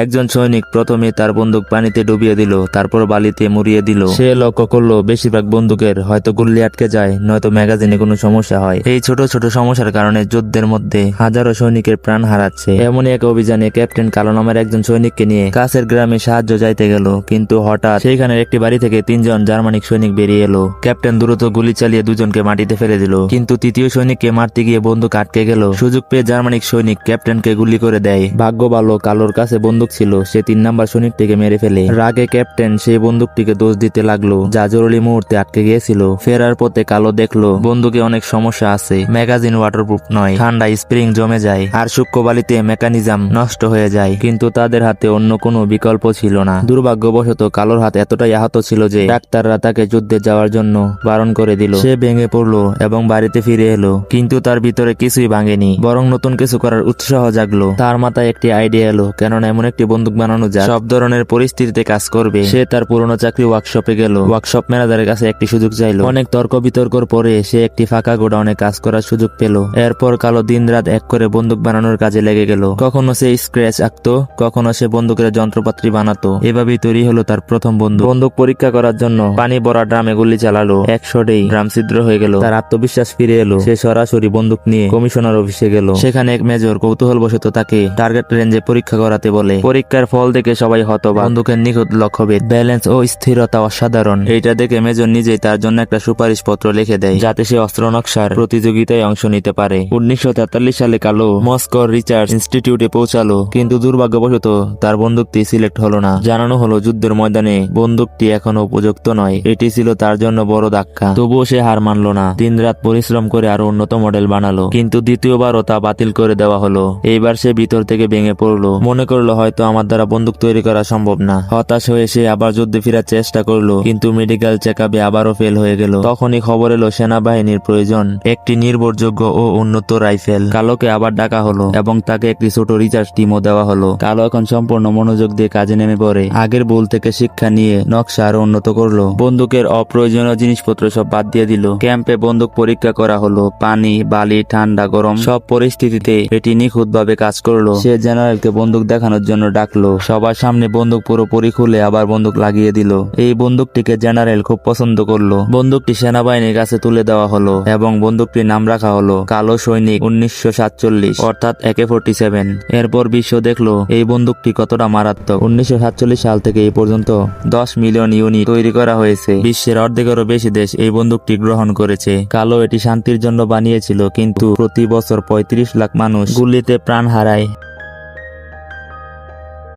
একজন সৈনিক প্রথমে তার বন্দুক পানিতে ডুবিয়ে দিল, তারপর বালিতে মুড়িয়ে দিল। সে লক্ষ্য করল, বেশিরভাগ বন্দুকের হয়তো গুল্লি আটকে যায়, নয়তো ম্যাগাজিনে কোনো সমস্যা হয়। এই ছোট ছোট সমস্যার কারণে যুদ্ধের মধ্যে হাজারো সৈনিকের প্রাণ হারাচ্ছে। এমনই এক অভিযানে ক্যাপ্টেন কালো নামের একজন সৈনিককে নিয়ে কাছের গ্রামে সাহায্য চাইতে গেল, কিন্তু হঠাৎ সেইখানের একটি বাড়ি থেকে তিনজন জার্মানিক সৈনিক বেরিয়ে এলো। ক্যাপ্টেন দ্রুত গুলি চালিয়ে দুজনকে মাটিতে ফেলে দিল, কিন্তু তৃতীয় সৈনিককে মারতে গিয়ে বন্দুক আটকে গেল। সুযোগ পেয়ে জার্মানিক সৈনিক ক্যাপ্টেনকে গুলি করে দেয়। ভাগ্য ভালো কালোর কাছে বন্দুক ছিল, সে তিন নাম্বার সৈনিকটিকে মেরে ফেলে। রাগে ক্যাপ্টেন সেই বন্দুকটিকে দোষ দিতে লাগল। যা জরুরি মুহূর্তে আটকে গিয়েছিল। ফেরার পথে কালো দেখল, বন্দুকে অনেক সমস্যা আছে। ম্যাগাজিন ওয়াটারপ্রুফ নয়। ঠান্ডা স্প্রিং জমে যায় আর সূক্ষ্ম বালিতে মেকানিজম নষ্ট হয়ে যায়। কিন্তু তাদের হাতে অন্য কোনো বিকল্প ছিল না। দুর্ভাগ্যবশত কালোর হাত এতটাই আহত ছিল যে ডাক্তাররা তাকে যুদ্ধে যাওয়ার জন্য বারণ করে দিল। সে ভেঙে পড়ল এবং বাড়িতে ফিরে এলো, কিন্তু তার ভিতরে কিছুই ভাঙেনি। বরং নতুন কিছু করার উৎসাহ জাগলো। তার মাথায় একটি আইডিয়া এলো, কেননা এমন একটি বন্দুক বানানো যায় সব ধরনের পরিস্থিতিতে কাজ করবে। সে তার পুরনো চাকরি ওয়ার্কশপে গেল। ওয়ার্কশপ ম্যানেজারের কাছে একটি সুযোগ চাইলো। অনেক তর্ক বিতর্কর পরে সে একটি ফাঁকা গোডাউনে কাজ করার সুযোগ পেল। এরপর কালো দিন রাত এক করে বন্দুক বানানোর কাজে লেগে গেল। কখনো সে স্ক্র্যাচ আঁকতো কখনো সে বন্দুকের যন্ত্রপাতি বানাতো। এভাবেই তৈরি হলো তার প্রথম বন্দুক। বন্দুক পরীক্ষা করার জন্য পানি ভরা ড্রামে গুলি চালালো। এক শটেই ড্রাম ছিদ্র হয়ে গেল। তার আত্মবিশ্বাস ফিরে এলো। সে সরাসরি বন্দুক নিয়ে কমিশনার অফিসে গেল। সেখানে এক মেজর কৌতূহল বশত তাকে টার্গেট রেঞ্জে পরীক্ষা করাতে বলে। পরীক্ষার ফল দেখে সবাই হতবাক। বন্দুকের নিখুঁত লক্ষ্যভেদ ব্যালেন্স ও স্থিরতা অসাধারণ। এইটা দেখে মেজর নিজেই তার জন্য একটা সুপারিশ পত্র লিখে দেয়। যাতে সে অস্ত্র নকশার প্রতিযোগিতায় অংশ নিতে পারে। উনিশশো সালে কালো মস্কোর রিচার্জ ইনস্টিটিউটে পৌঁছালো কিন্তু দুর্ভাগ্যবশত তার বন্দুকটি সিলেক্ট হলো না। জানানো হলো যুদ্ধের ময়দানে বন্দুকটি এখনও উপযুক্ত নয়। এটি ছিল তার জন্য বড় ধাক্কা। তবুও সে হার মানলো না। দিন রাত পরিশ্রম করে আরও উন্নত মডেল বানালো কিন্তু দ্বিতীয়বারও তা বাতিল করে দেওয়া হলো। এইবার সে ভিতর থেকে ভেঙে পড়ল। মনে করল হয়তো আমার দ্বারা বন্দুক তৈরি করা সম্ভব না। হতাশ হয়ে সে আবার যুদ্ধে ফেরার চেষ্টা করল, কিন্তু মেডিকেল চেক আপে আবারও ফেল হয়ে গেল। তখনই খবর এলো সেনাবাহিনীর প্রয়োজন, একটি নির্ভরযোগ্য ও উন্নত রাইফেল। কালোকে আবার ডাকা হলো এবং তাকে একটি ছোট রিচার্জ টিমও দেওয়া হলো। কালো এখন সম্পূর্ণ মনোযোগ দিয়ে কাজে নেমে পড়ে। আগের ভুল থেকে শিক্ষা নিয়ে নকশা আরও উন্নত করল। বন্দুকের অপ্রয়োজনীয় জিনিসপত্র সব বাদ দিয়ে দিল। ক্যাম্পে বন্দুক পরীক্ষা করা হলো। পানি, বালি, ঠান্ডা, গরম সব পরিস্থিতিতে এটি নিখুঁত ভাবে কাজ করল। সে জেনারেলকে বন্দুক দেখানোর জন্য ডাকলো। সবার সামনে বন্দুক পুরোপুরি খুলে আবার বন্দুক লাগিয়ে দিল। এই বন্দুকটিকে জেনারেল খুব পছন্দ করল। বন্দুকটি সেনাবাহিনীর কাছে তুলে দেওয়া হলো এবং বন্দুকটির নাম রাখা হলো কালো সৈনিক উনিশশো সাতচল্লিশ, অর্থাৎ একে ফোর্টি সেভেন। এরপর বিশ্ব দেখল এই বন্দুকটি কতটা মারাত্মক। উনিশশো সাতচল্লিশ সাল থেকে এই পর্যন্ত দশ মিলিয়ন ইউনিট তৈরি করা হয়েছে। বিশ্বের অর্ধেকেরও বেশি দেশ এই বন্দুকটি গ্রহণ করেছে। কালো এটি শান্তির জন্য বানিয়েছিল, কিন্তু প্রতি বছর পঁয়ত্রিশ লাখ মানুষ গুলিতে প্রাণ হারায়।